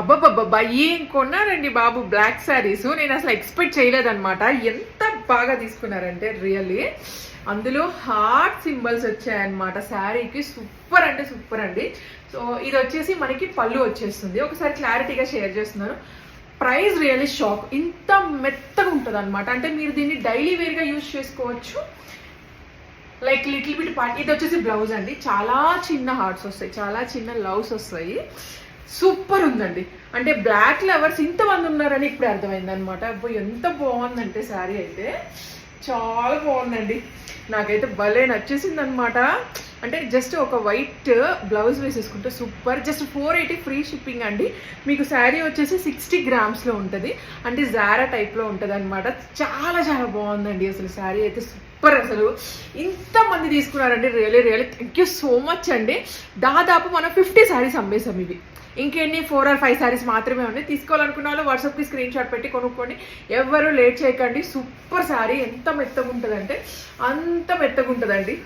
అబ్బబ్బబ్బబ్బా ఏం కొన్నారండి బాబు బ్లాక్ శారీస్ నేను అసలు ఎక్స్పెక్ట్ చేయలేదన్నమాట. ఎంత బాగా తీసుకున్నారంటే రియల్లీ అందులో హార్ట్ సింబల్స్ వచ్చాయన్నమాట. శారీకి సూపర్ అంటే సూపర్ అండి. సో ఇది వచ్చేసి మనకి పళ్ళు వచ్చేస్తుంది. ఒకసారి క్లారిటీగా షేర్ చేస్తున్నాను. ప్రైస్ రియల్లీ షాక్ ఇంత మెత్తగా ఉంటుంది అనమాట అంటే మీరు దీన్ని డైలీ వేర్గా యూజ్ చేసుకోవచ్చు. లైక్ లిటిల్ బిట్ పార్ట్ ఇది వచ్చేసి బ్లౌజ్ అండి. చాలా చిన్న హార్ట్స్ వస్తాయి. చాలా చిన్న లవ్స్ వస్తాయి. సూపర్ ఉందండి. అంటే బ్లాక్ లవర్స్ ఇంతమంది ఉన్నారని ఇప్పుడు అర్థమైంది అనమాట అబ్బో ఎంత బాగుందంటే శారీ అయితే. చాలా బాగుందండి. నాకైతే భలే నచ్చేసింది అనమాట అంటే జస్ట్ ఒక వైట్ బ్లౌజ్ వేసేసుకుంటే super just four eighty free shipping అండి. మీకు శారీ వచ్చేసి సిక్స్టీ గ్రామ్స్లో ఉంటుంది. అంటే జారా టైప్లో ఉంటుంది అనమాట చాలా చాలా బాగుందండి అసలు శారీ అయితే సూపర్ అసలు. ఇంతమంది తీసుకున్నారండి really really thank you so much అండి. దాదాపు మనం ఫిఫ్టీ శారీస్ అమ్మేసాం ఇవి. ఇంకెన్ని? ఫోర్ ఆర్ ఫైవ్ శారీస్ మాత్రమే ఉన్నాయి. తీసుకోవాలనుకున్న వాళ్ళు వాట్సాప్కి స్క్రీన్ షాట్ పెట్టి కొనుక్కోండి ఎవరు లేట్ చేయకండి. సూపర్ శారీ ఎంత మెత్తగా ఉంటుందంటే అంత మెత్తగా ఉంటుందండి.